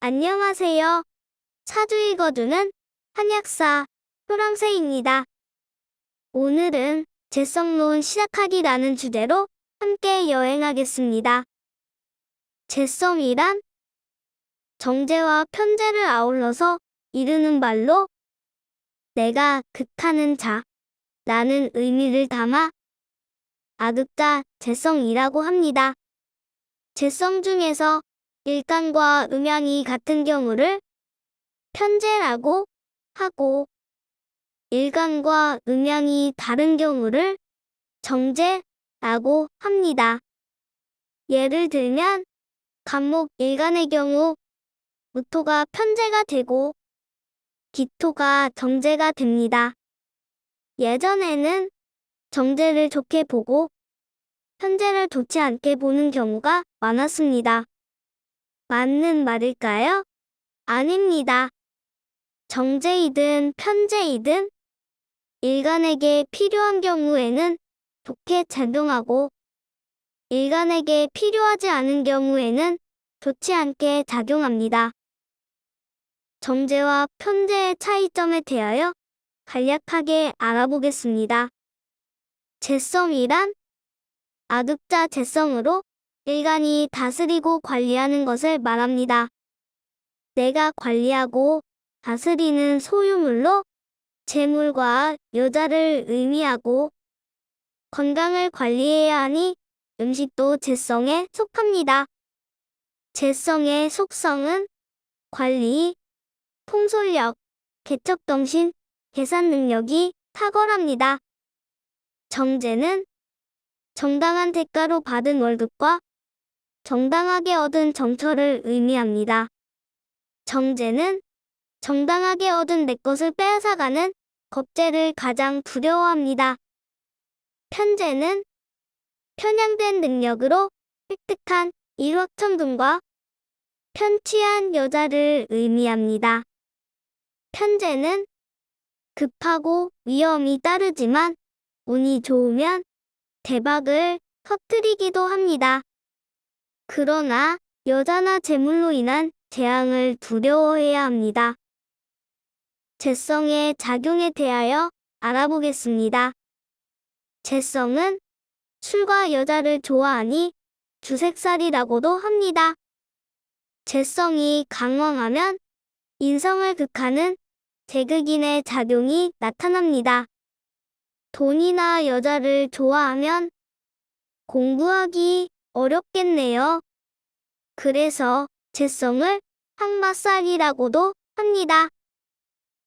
안녕하세요. 사주 읽어주는 한약사 효람새입니다. 오늘은 재성론 시작하기라는 주제로 함께 여행하겠습니다. 재성이란 정제와 편제를 아울러서 이르는 말로 내가 극하는 자 라는 의미를 담아 아극자 재성이라고 합니다. 재성 중에서 일간과 음양이 같은 경우를 편제라고 하고 일간과 음양이 다른 경우를 정제라고 합니다. 예를 들면 간목 일간의 경우 무토가 편제가 되고 기토가 정제가 됩니다. 예전에는 정제를 좋게 보고 편제를 좋지 않게 보는 경우가 많았습니다. 맞는 말일까요? 아닙니다. 정제이든 편제이든 일간에게 필요한 경우에는 좋게 작용하고 일간에게 필요하지 않은 경우에는 좋지 않게 작용합니다. 정제와 편제의 차이점에 대하여 간략하게 알아보겠습니다. 재성이란 아극자 재성으로 일간이 다스리고 관리하는 것을 말합니다. 내가 관리하고 다스리는 소유물로 재물과 여자를 의미하고 건강을 관리해야 하니 음식도 재성에 속합니다. 재성의 속성은 관리, 통솔력, 개척정신, 계산 능력이 탁월합니다. 정제는 정당한 대가로 받은 월급과 정당하게 얻은 정처를 의미합니다. 정제는 정당하게 얻은 내 것을 빼앗아가는 겁제를 가장 두려워합니다. 편제는 편향된 능력으로 획득한 일확천금과 편취한 여자를 의미합니다. 편제는 급하고 위험이 따르지만 운이 좋으면 대박을 터뜨리기도 합니다. 그러나 여자나 재물로 인한 재앙을 두려워해야 합니다. 재성의 작용에 대하여 알아보겠습니다. 재성은 술과 여자를 좋아하니 주색살이라고도 합니다. 재성이 강왕하면 인성을 극하는 제극인의 작용이 나타납니다. 돈이나 여자를 좋아하면 공부하기 어렵겠네요. 그래서 재성을 항마살이라고도 합니다.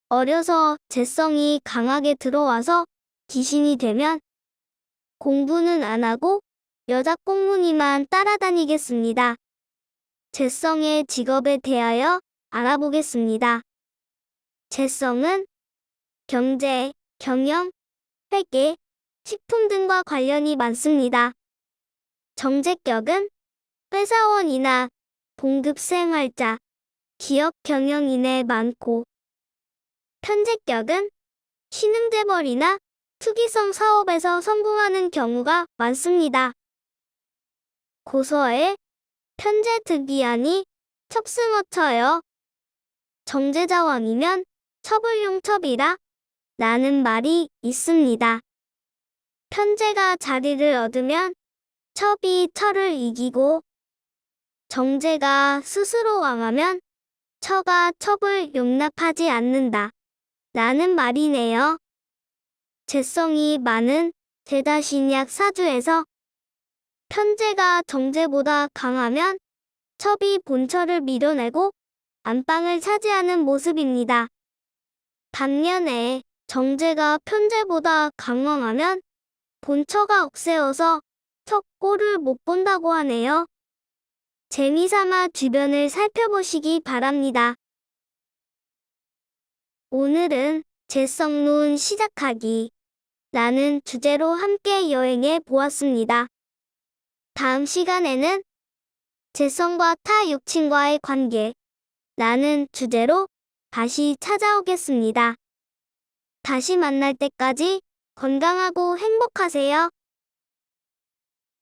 어려서 재성이 강하게 들어와서 귀신이 되면 공부는 안 하고 여자 꽁무니만 따라다니겠습니다. 재성의 직업에 대하여 알아보겠습니다. 재성은 경제, 경영, 회계, 식품 등과 관련이 많습니다. 정제격은 회사원이나 봉급생활자, 기업 경영인에 많고 편제격은 신흥재벌이나 투기성 사업에서 성공하는 경우가 많습니다. 고서에 편제 득이하니 첩승어처여 정제자왕이면 첩을용첩이라 라는 말이 있습니다. 편제가 자리를 얻으면 첩이 철을 이기고 정제가 스스로 왕하면 처가 첩을 용납하지 않는다. 라는 말이네요. 재성이 많은 제자신약 사주에서 편제가 정제보다 강하면 첩이 본처를 밀어내고 안방을 차지하는 모습입니다. 반면에 정제가 편제보다 강왕하면 본처가 억세어서 첫 꼴을 못 본다고 하네요. 재미삼아 주변을 살펴보시기 바랍니다. 오늘은 재성론 시작하기 라는 주제로 함께 여행해 보았습니다. 다음 시간에는 재성과 타 육친과의 관계 라는 주제로 다시 찾아오겠습니다. 다시 만날 때까지 건강하고 행복하세요.